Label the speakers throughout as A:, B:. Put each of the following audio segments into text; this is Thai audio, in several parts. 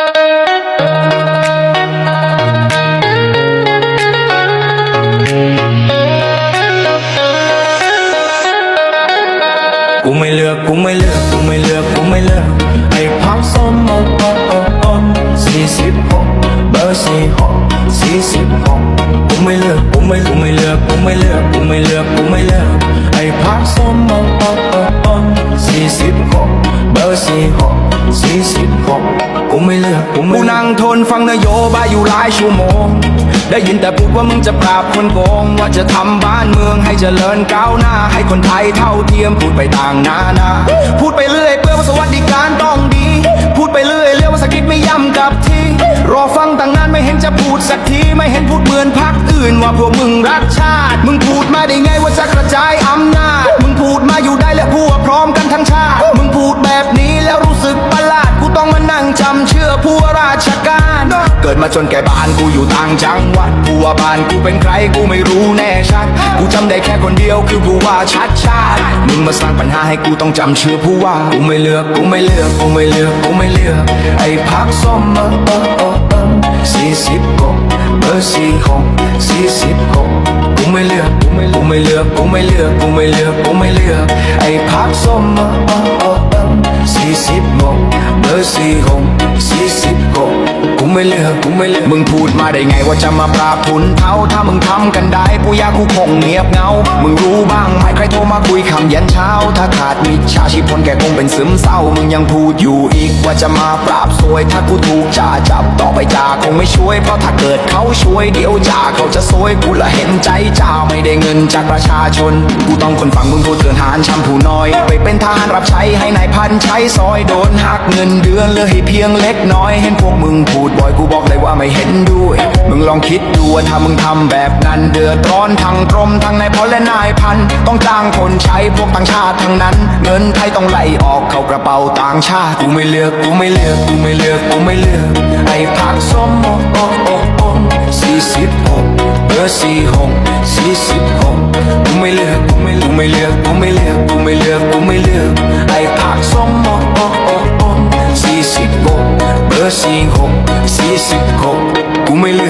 A: กูไม่เลือกกูไม่เลือกกูไม่เลือกกูไม่เลือกไอ้พักส้มโอโอโอโอสี่สิบหกเบอร์สี่หกสี่ สิบหอกกูไม่กูไม่เสียสิบหกเบอร์สี่หกสี่สิบหกกูไม่เลือกกูไม่
B: กูนั่งทนฟังนโยบายอยู่หลายชั่วโมง ได้ยินแต่พูดว่ามึงจะปราบคนโกง ว่าจะทำบ้านเมืองให้เจริญก้าวหน้า ให้คนไทยเท่าเทียมพูดไปต่างนานา พูดไปเรื่อยเปื่อว่าสวัสดิการต้องดี พูดไปเรื่อยเรียกว่าสกิดไม่ย้ำกับที่รอฟังตั้งนานไม่เห็นจะพูดสักทีไม่เห็นพูดเหมือนพัก อื่นว่าพวกมึงรักชาติ มึงพูดมาได้ไงว่าจะกระจายอำนาจ มึงพูดมาอยู่ได้และพว่าพร้อมกันทั้งชาติ มึงพูดแบบนี้แล้วรู้สึกประหลาด กูต้องมานั่งจำเชื่อผู้ว่าราชการ เกิดมาจนแก่บ้านกูอยู่ต่างจังหวัดผู้ว่าบ้านกูเป็นใครกูไม่รู้แน่ชัด กูจำได้แค่คนเดียวคือผู้ว่าชัดชาติ มึงมาสร้างปัญหาให้กูต้องจำเชื่อผู้ว่า
A: กูไม่เลือกกูไม่เลือกกูไม่เลือกกูไม่เลือกไอ้พักส้มเออเออเออเออ สี่สิบหกกูไม่เลือกกูไม่เลือกกูไม่เลือกกูไม่เลือกกูไม่เลือกไอ้พักส้มมา สี่สิบหกเบอร์สี่หกสี่สิบหกกูไม่เลือกกูไม่เลือก
B: มึงพูดมาได้ไงว่าจะมาปราบทุนเท่าถ้ามึงทำกันได้ปุยากูคงเงียบเงา มึงรู้บ้างไหมใครโทรมาคุยคำยันเช้า ถ้าขาดมิจฉาชีพคนแกคงเป็นซึมเศร้า มึงยังพูดอยู่อีกว่าจะมาปราบซวย ถ้ากูถูกจ่าจับต่อไปจ่าคงไม่ช่วย เพราะถ้าเกิดเขาช่วยเดี๋ยวจ่าเขาจะซวยกูละเห็นใจจ่าไม่ได้เงินจากประชาชน กูต้องคนฟังมึงพูดเกินหารช้ำผู้น้อย ไปเป็นทหารรับใช้ให้นายพันใช้ซอยโดนหักเงินเดือนเหลือให้เพียงเล็กน้อยเห็นพวกมึงพูดบ่อยกูบอกเลยว่าไม่เห็นด้วย มึงลองคิดดูว่าถ้ามึงทำแบบนั้นเดือดร้อนทั้งกรมทั้งนายพลและนายพัน ต้องจ้างคนใช้พวกต่างชาติทั้งนั้น เงินไทยต้องไหลออกเข้ากระเป๋าต่างชาติ
A: กูไม่เลือกกูไม่เลือกกูไม่เลือกกูไม่เลือกไอ้พักส้มโอโอโอโอสี่สิบหกเบอร์สี่หกสี่สิบหกกูไม่เลือกกูไม่เลือกกูไม่เลือกกูไม่เลือกกูไม่เลือก ทักส้มออออสี่สิบหกเบอร์สี่หกสี่สิบหกกูไม่เลือกกูไม่เลือก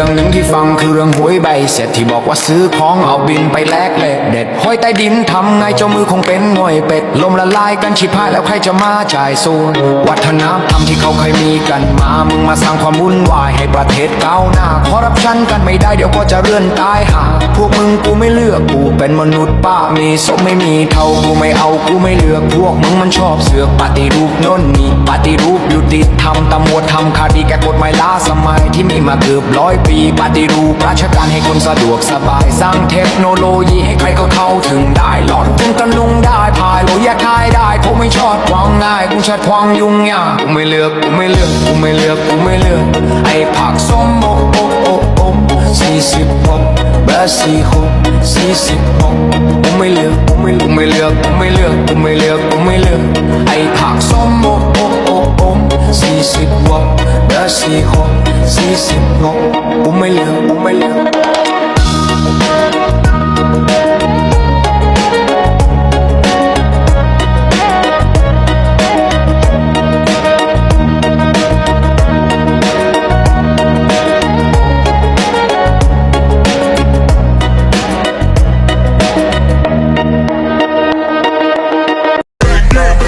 B: รื่องหนึ่งที่ฟังคือเรื่องหวยใบเสร็จที่บอกว่าซื้อของเอาบินไปแลกเลขเด็ด ห้อยใต้ดินทำไงเจ้ามือคงเป็นง่อยเป็ด ลมละลายกันชิพายแล้วใครจะมาจ่ายส่วนวัฒนธรรมที่เขาเคยมีกันมา มึงมาสร้างความวุ่นวายให้ประเทศก้าวหน้าคอร์รัปชันกันไม่ได้เดี๋ยวก็จะเรื่อนตายหา พวกมึงกูไม่เลือกกูเป็นมนุษย์ป้ามีสมไม่มีเท่ากูไม่เอากูไม่เลือก พวกมึงมันชอบเสือกปฏิรูปโน่นนี่ปฏิรูปยุติธรรมตำรวจทำคดีแก้กฎหมายล้าสมัยที่มีมาเกือบร้อยปี ปฏิรูปราชการให้คนสะดวกสบาย สร้างเทคโนโลยีให้ใครก็เข้าถึงได้หลอดจนกันลุงได้พายโลยาคายได้กูไม่ชอบความง่ายกูชัดความยุ่งยาก
A: กูไม่เลือกกูไม่เลือกกูไม่เลือกกูไม่เลือกไอ้ผักส้มโอโอโอโอสี่สิบหกเบอร์สี่หกสี่สิบหกกูไม่เลือกกูไม่กูไม่เลือกกูไม่เลือกกูไม่เลือกกูไม่เลือกไอ้ผักส้มโอโอโอโอสี่สิบหกเบอร์สี่หกสี่สิบหกกูไม่เลือกกูไม่เลือก